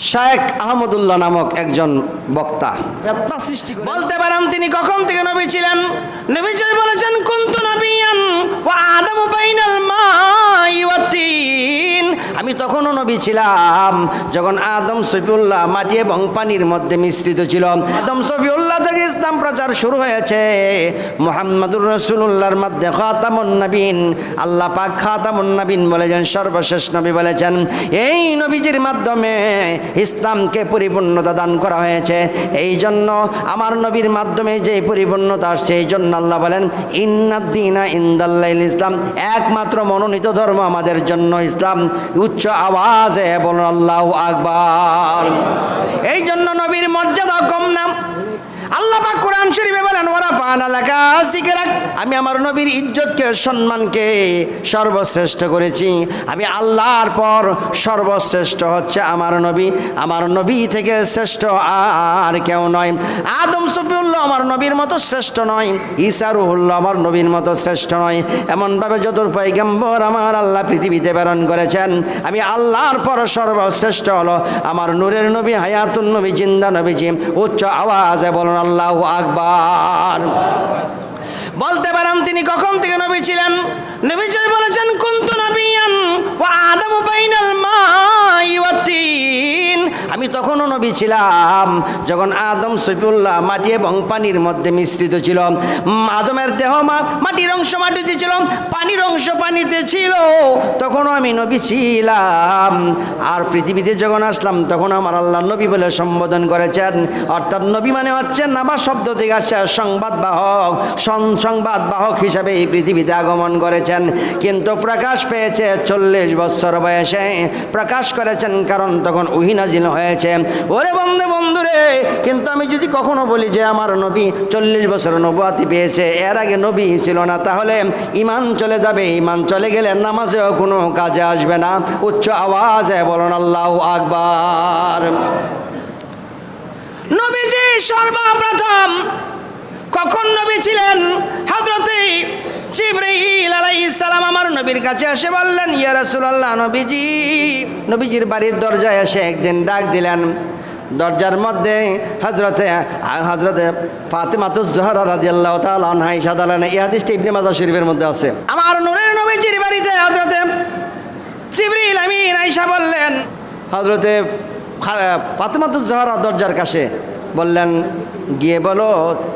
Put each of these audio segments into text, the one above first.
শায়েক আহমদুল্লাহ নামক একজন বক্তা। ফেতনা সৃষ্টি করে। বলতে পারেন তিনি কখন থেকে নবী ছিলেন? নবী জয় বলেছেন কুন্তু নবিয়ান ওয়া আদম বাইনাল মাই ওয়া তিন। আমি তখনও নবী ছিলাম যখন আদম সফিউল্লাহ মাটি এবং পানির মধ্যে মিশ্রিত ছিল। আদম সফিউল্লাহ থেকে ইসলাম প্রচার শুরু হয়েছে। মোহাম্মদুর রসুল্লাহর মধ্যে খাতামুন নবীন, আল্লাহ পাক খাতামুন নবীন বলেছেন, সর্বশেষ নবী বলেছেন, এই নবীজির মাধ্যমে ইসলামকে পরিপূর্ণতা দান করা হয়েছে। এই জন্য আমার নবীর মাধ্যমে যে পরিপূর্ণতা আসছে এই জন্য আল্লাহ বলেন ইন্নাদ্দিনা ইন্দাল্লাহ ইসলাম। একমাত্র মনোনীত ধর্ম আমাদের জন্য ইসলাম। উচ্চ আওয়াজে বলুন, আল্লাহ আকবার। এই জন্য নবীর মর্যাদা কম না। আল্লাহ পাক কোরআন শরীফে বলেন ওরা আলাকা সিকরাক। আমি আমার নবীর ইজ্জতকে, সম্মানকে সর্বশ্রেষ্ঠ করেছি। আমি আল্লাহর পর সর্বশ্রেষ্ঠ হচ্ছে আমার নবী। আমার নবী থেকে শ্রেষ্ঠ আর কেউ নয়। আদম সফিউল্লাহ আমার নবীর মতো শ্রেষ্ঠ নয়। ইসারুল্লাহ আমার নবীর মতো শ্রেষ্ঠ নয়। এমনভাবে যতুর পৈগম্বর আমার আল্লাহ পৃথিবীতে প্রেরণ করেছেন, আমি আল্লাহর পর সর্বশ্রেষ্ঠ হলো। আমার নূরের নবী, হায়াতুন নবী, জিন্দা নবীজি, উচ্চ আওয়াজে বলুন আল্লাহ আকবার। বলতে পারেন তিনি কখন থেকে নবী ছিলেন? নবীজি বলেছেন, কুন্তু নবিয়ান ও আদম বাইনাল মা ওয়া তিন। আমি তখনও নবী ছিলাম, যখন আদম সফিউল্লাহ মাটি এবং পানির মধ্যে মিশ্রিত ছিল। আদমের দেহ মাটির অংশ মাটিতে ছিল, পানির অংশ পানিতে ছিল। তখনও আমি নবী ছিলাম। আর পৃথিবীতে যখন আসলাম, তখন আমার আল্লাহ নবী বলে সম্বোধন করেছেন। অর্থাৎ নবী মানে হচ্ছে নাবা শব্দ থেকে আসছে সংবাদ বাহক সংবাদ বাহক হিসাবে এই পৃথিবীতে আগমন করেছেন। কিন্তু প্রকাশ পেয়েছে চল্লিশ বছর বয়সে। প্রকাশ করেছেন কারণ তখন উহিনাজিল হয়েছে। ওরে বন্ধু বন্ধুরে, কিন্তু আমি যদি কখনো বলি যে আমার নবী চল্লিশ বছর নবাতি পেয়েছে, এর আগে নবী ছিল না, তাহলে ইমান চলে যাবে, ইমান চলে গেলে নামাজেও কোনো কাজে আসবে না। উচ্চ আওয়াজে বলুন আল্লাহ আকবার। নবীজি সর্বপ্রথম কখন নবী ছিলেন হযরতে জিবরাইল আলাইহিস সালাম আমার কাছে এসে বললেন, ইয়া রাসূলুল্লাহ, নবীজি, নবীজির বাড়ির দরজায় এসে একদিন ডাক দিলেন। দরজার মধ্যে হজরতে হজরতে ফাতেমাতুজ জহরা রাদিয়াল্লাহু তাআলা আনহা ইশা দালান এই হাদিসটি ইবনে মাজাহ শরীফের মধ্যে আছে। আমার নূরের নবীজির বাড়িতে হযরতে জিবরিল আমিন আয়েশা বললেন হজরতে ফাতেমাতুজ জহরা দরজার কাছে। বললেন, গিয়ে বলো,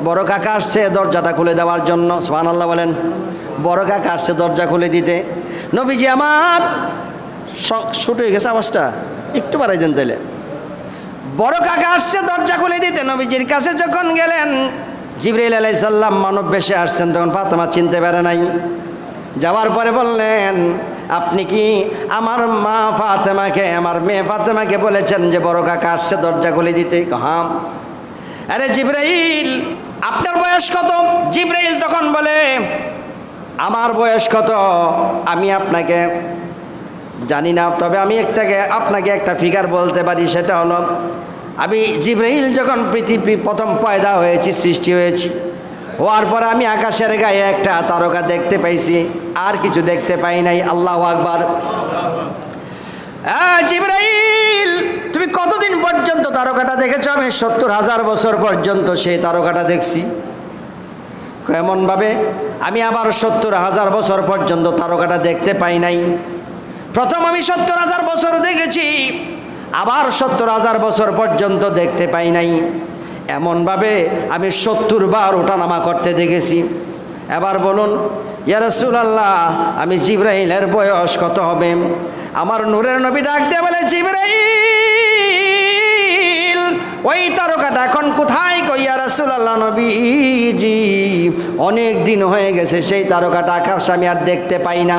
বড় কাকা আসছে দরজাটা খুলে দেওয়ার জন্য। সুবহানাল্লাহ বলেন বড় কাকা আসছে দরজা খুলে দিতে। নবীজি আমার শুট হয়ে গেছে আওয়াজটা, একটু বাড়াই দেন তাইলে। বড় কাকা আসছে দরজা খুলে দিতে, নবীজির কাছে যখন গেলেন জিবরাইল আলাই সাল্লাম মানব বেশে আসছেন, তখন ফাতেমা চিনতে পারে নাই। যাওয়ার পরে বললেন, আপনি কি আমার মা ফাতেমাকে, আমার মেয়ে ফাতেমাকে বলেছেন যে বড় কাকা আসছে দরজা খুলে দিতে? হাম আরে জিব্রাইল আপনার বয়স কত? জিবরাইল তখন বলে আমার বয়স কত? আমি আপনাকে জানি না তবে আমি একটাকে আপনাকে একটা ফিগার বলতে পারি সেটা হলো আমি জিব্রাহিল যখন পৃথিবী প্রথম পয়দা হয়েছি সৃষ্টি হয়েছি হওয়ার পরে আমি আকাশের গায়ে একটা তারকা দেখতে পাইছি আর কিছু দেখতে পাই নাই আল্লাহ আকবার। আহ, জিবরাইল তুমি কতদিন পর্যন্ত তারকাটা দেখেছ? আমি সত্তর হাজার বছর পর্যন্ত সেই তারকাটা দেখছি। এমনভাবে, আমি আবার সত্তর হাজার বছর পর্যন্ত তারকাটা দেখতে পাই নাই। প্রথম আমি সত্তর হাজার বছর দেখেছি, আবার সত্তর হাজার বছর পর্যন্ত দেখতে পাই নাই। এমনভাবে আমি সত্তর বার ওঠানামা করতে দেখেছি। এবার বলুন ইয়ারসুল আল্লাহ আমি জিব্রাহিলের বয়স কত হবে? আমার নূরের নবী ডাক দিয়ে বলে জিব্রাহিল ওই তারকাটা এখন কোথায় কইয়া রাসুল আল্লাহ নবীজি, অনেক দিন হয়ে গেছে সেই তারকাটা আকাশ আমি আর দেখতে পাই না।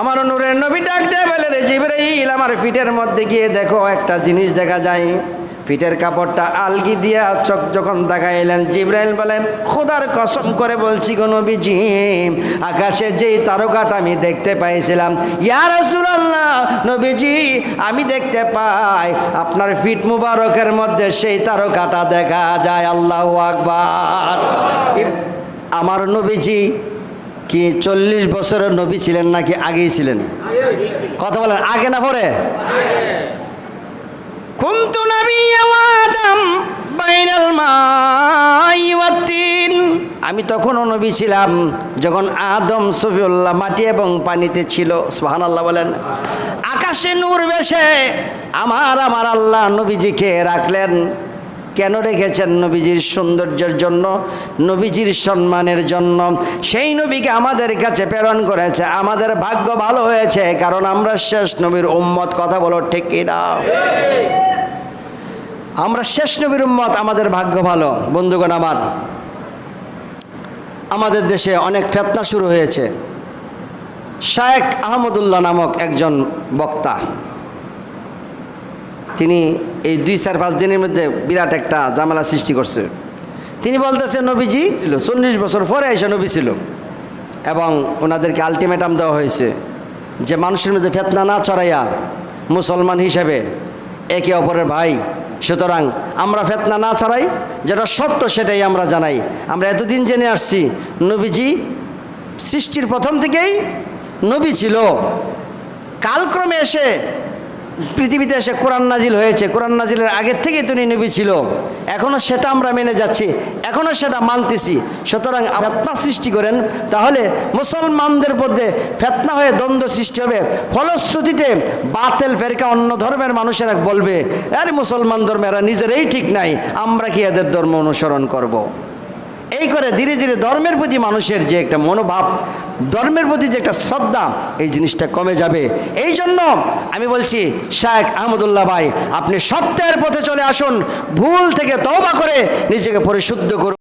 আমার নূরের নবী ডাক দেয় বলে রে জিবরাইল, আমার পিঠের মধ্যে গিয়ে দেখো একটা জিনিস দেখা যায়। পিঠের কাপড়টা আলগি দিয়া চোখ যখন দেখা দেখাইলেন, জিব্রাইল বলেন, খোদার কসম করে বলছি গো নবীজি, আকাশে যেই তারকাটা আমি দেখতে পাইছিলাম, ইয়া রাসূলুল্লাহ, নবীজি, আমি দেখতে পাই, আপনার ফিট মুবারকের মধ্যে সেই তারকাটা দেখা যায়, আল্লাহু আকবার। আমার নবীজি কি চল্লিশ বছরের নবী ছিলেন নাকি আগেই ছিলেন? কথা বলেন, আগে না পরে? বাইনাল আমি তখন নবী ছিলাম যখন আদম সফিউল্লাহ মাটি এবং পানিতে ছিল সোহান আল্লাহ বলেন। আকাশে নূর বেশে আমার আমার আল্লাহ নবীজিকে রাখলেন। কেন রেখেছেন নবীজির সৌন্দর্যের জন্য, নবীজির সম্মানের জন্য? সেই নবীকে আমাদের কাছে প্রেরণ করেছে, আমাদের ভাগ্য ভালো হয়েছে, কারণ আমরা শেষ নবীর উম্মত, কথা বলো ঠিক কিনা আমরা শেষ নবীর উম্মত, আমাদের ভাগ্য ভালো। বন্ধুগণ আমার, আমাদের দেশে অনেক ফেতনা শুরু হয়েছে। শায়েক আহমদুল্লাহ নামক একজন বক্তা, তিনি এই দুই চার পাঁচ দিনের মধ্যে বিরাট একটা জামেলা সৃষ্টি করছে। তিনি বলতেছে, নবীজি ছিল চল্লিশ বছর পরে এসে নবী ছিল এবং ওনাদেরকে আলটিমেটাম দেওয়া হয়েছে যে মানুষের মধ্যে ফেতনা না ছড়াইয়া মুসলমান হিসেবে একে অপরের ভাই। সুতরাং আমরা ফেতনা না ছড়াই, যেটা সত্য সেটাই আমরা জানাই। আমরা এতদিন জেনে আসছি, নবীজি সৃষ্টির প্রথম থেকেই নবী ছিল। কালক্রমে এসে পৃথিবীতে এসে কোরআন নাজিল হয়েছে। কোরআন নাজিলের আগের থেকেই তিনি নবী ছিল। এখনও সেটা আমরা মেনে যাচ্ছি। এখনও সেটা মানতেছি। সুতরাং ফেতনা সৃষ্টি করেন, তাহলে মুসলমানদের মধ্যে ফেতনা হয়ে দ্বন্দ্ব সৃষ্টি হবে। ফলশ্রুতিতে বাতেল ফেরকা অন্য ধর্মের মানুষেরা বলবে, আরে মুসলমান ধর্মেরা নিজেরাই ঠিক নাই। আমরা কি এদের ধর্ম অনুসরণ করব। এই করে ধীরে ধীরে ধর্মের প্রতি মানুষের যে একটা মনোভাব, ধর্মের প্রতি যে একটা শ্রদ্ধা, এই জিনিসটা কমে যাবে। এই জন্য আমি বলছি, শেখ আহমদুল্লাহ ভাই, আপনি সত্যের পথে চলে আসুন, ভুল থেকে তওবা করে নিজেকে পরিশুদ্ধ করুন।